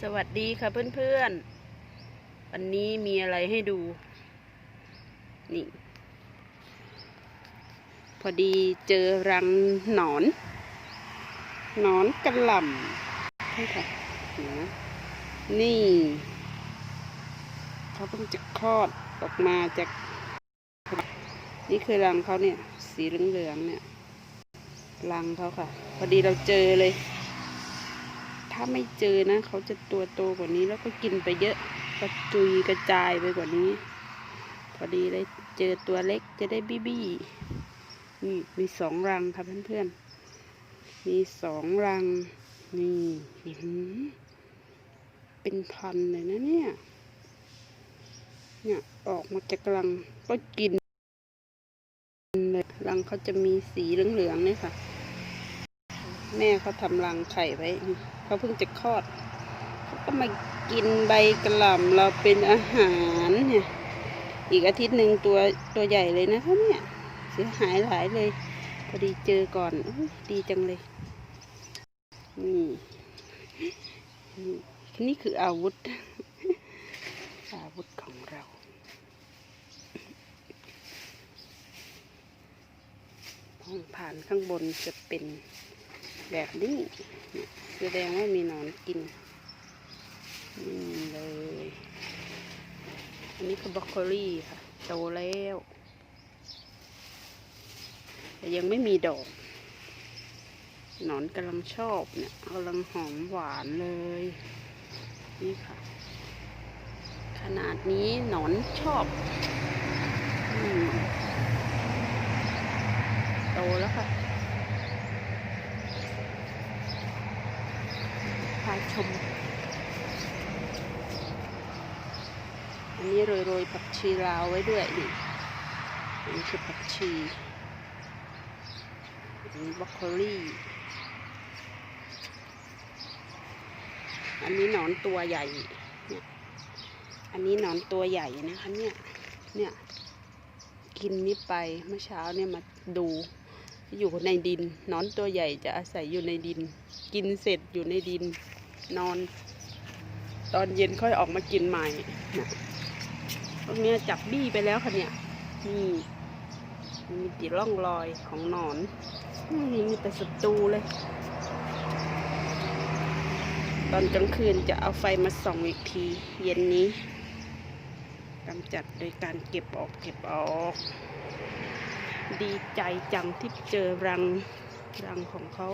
สวัสดีค่ะเพื่อนๆ วันนี้มีอะไรให้ดู นี่ พอดีเจอรังหนอน หนอนกระหล่ำนี่ค่ะเห็นไหมนี่ เขาเพิ่งจะคลอดออกมาจาก นี่คือรังเขาเนี่ย สีเหลืองๆเนี่ย รังเขาค่ะ พอดีเราเจอเลย ถ้าไม่เจอนะ เขาจะตัวโตกว่านี้แล้วก็กินไปเยอะกระจุยกระจายไปกว่านี้ พอดีเลยเจอตัวเล็กจะได้บี้บี้นี่มีสองรังค่ะเพื่อนๆ มีสองรัง นี่อื้อหือเป็นพันเลยนะเนี่ย เนี่ยออกมาจากรังก็กินเลยรังเขาจะมีสีเหลืองๆเนี่ยค่ะ แม่เขาทำรังไข่ไว้เขาเพิ่งจะคลอดเขาก็มากินใบกระหล่ำเราเป็นอาหารเนี่ย อีกอาทิตย์หนึ่งตัวตัวใหญ่เลยนะคะเนี่ยเสียหายหลายเลยพอดีเจอก่อนอดีจังเลยนี่นี่นี่คืออาวุธ อาวุธของเราห้องผ่านข้างบนจะเป็น แบบนี้เนี่ยแสดงว่ามีหนอนกินนี่เลย อันนี้คือบรอกโคลี่ค่ะ โตแล้ว แต่ยังไม่มีดอก หนอนกำลังชอบเนี่ยกำลังหอมหวานเลย นี่ค่ะ ขนาดนี้หนอนชอบอโตแล้วค่ะาชม อันนี้โรยโรยๆผักชีลาวไว้ด้วยนี่อันนี้คือผักชีอันนี้บรอกโคลี่อันนี้หนอนตัวใหญ่เนี่ยอันนี้หนอนตัวใหญ่นะคะเนี่ย เนี่ย กินนี้ไปเมื่อเช้าเนี่ยมาดูอยู่ในดินหนอนตัวใหญ่จะอาศัยอยู่ในดิน กินเสร็จอยู่ในดิน นอน ตอนเย็นค่อยออกมากินใหม่นะพวกนี้จับบี้ไปแล้วค่ะเนี่ยนี่มีติดร่องรอยของหนอนนี่มีแต่ศัตรูเลย ตอนกลางคืนจะเอาไฟมาส่องอีกที เย็นนี้กำจัดโดยการเก็บออกเก็บออก ดีใจจังที่เจอรังรังของเขา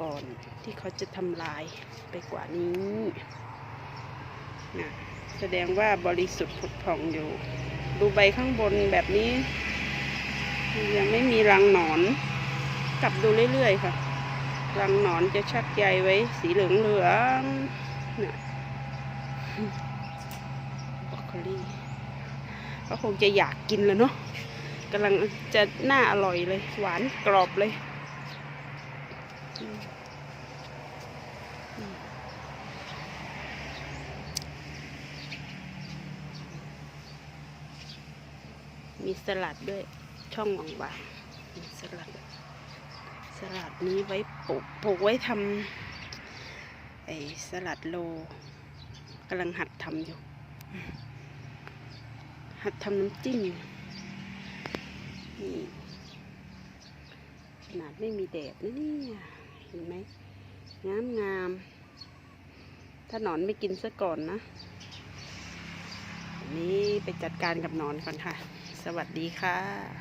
ก่อนที่เขาจะทำลายไปกว่านี้นะแสดงว่าบริสุทธิ์ผุดผ่องอยู่ ดูใบข้างบนแบบนี้ ยังไม่มีรังหนอน กลับดูเรื่อยๆค่ะ รังหนอนจะชักใยไว้สีเหลืองเหลืองๆนะบรอกโคลีก็คงจะอยากกินแล้วเนาะกำลังจะน่าอร่อยเลย หวานกรอบเลยอื มีสลัดด้วยช่องว่างๆมีสลัด สลัดนี้ไว้ปลูกปลูกไว้ทำไอ้สลัดโลกำลังหัดทำอยู่ หัดทำน้ำจิ้มนี่ขนาดไม่มีแดดนะเนี่ย เห็นไหมงามงาม ถ้าหนอนไม่กินซะก่อนนะอันนี้ไปจัดการกับหนอนก่อนค่ะ สวัสดีค่ะ